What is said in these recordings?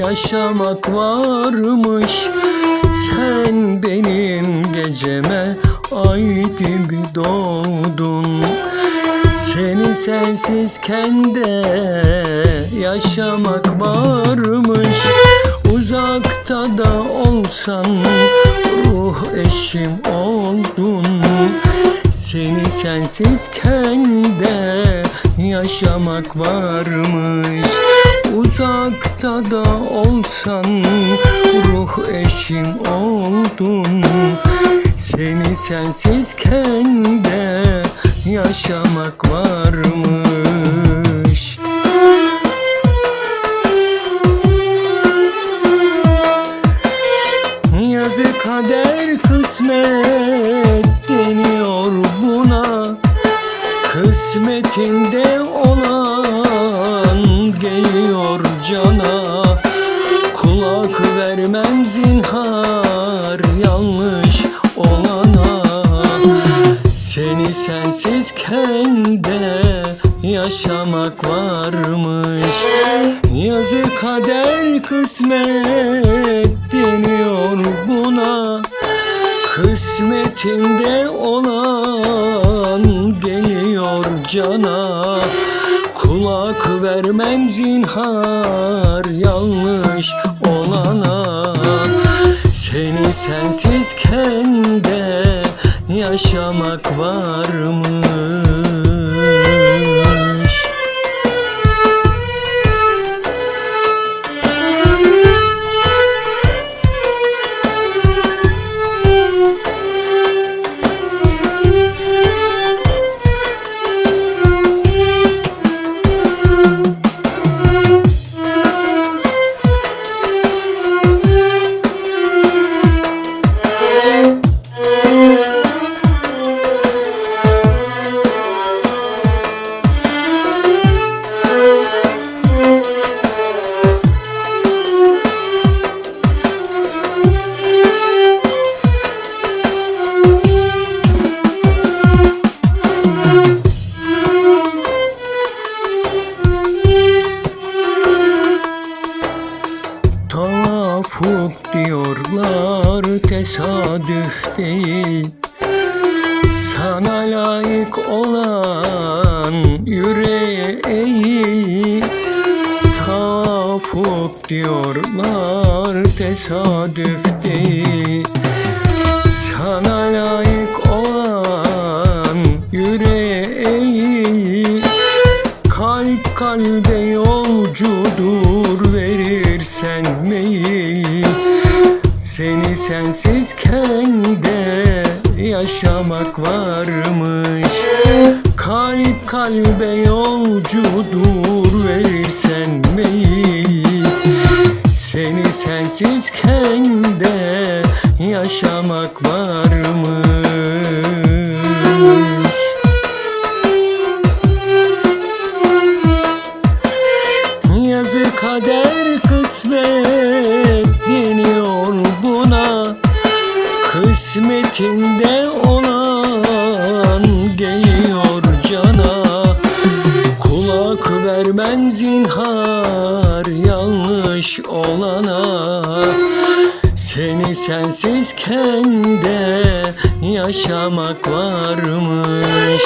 yaşamak varmış. Sen benim geceme ay gibi doğdun. Seni sensizken de yaşamak varmış. Uzakta da olsan ruh eşim oldun. Seni sensizken de yaşamak varmış Uzakta da olsan ruh eşim oldun. Seni sensizken de yaşamak varmış. Yazı kader kısmet deniyor buna. Kısmetinde olan yanlış olana Seni sensizken de yaşamak varmış. Yazı kader kısmet deniyor buna. Kısmetinde olan geliyor cana. Kulak vermem zinhar yanlış olana Seni sensizken de yaşamak varmış Tavafuk diyorlar tesadüf değil. Sana layık olan yüreğe eğil. Tavafuk diyorlar tesadüf değil. Sana Seni sensizken de yaşamak varmış. Kalp kalbe yolcudur verirsen meyil Seni sensizken Kısmetinde olan geliyor cana. Kulak vermem zinhar yanlış olana. Seni sensizken de yaşamak varmış.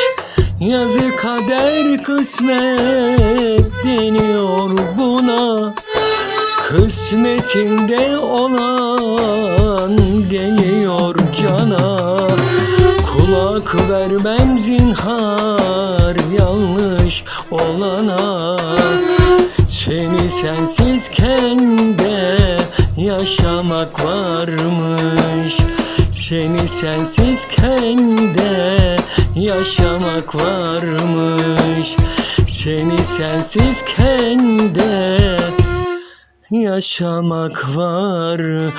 Yazı kader kısmet deniyor buna. Kısmetinde olan Kulak vermem zinhar yanlış olana. Seni sensizken de yaşamak varmış. Seni sensizken de yaşamak varmış. Seni sensizken de yaşamak varmış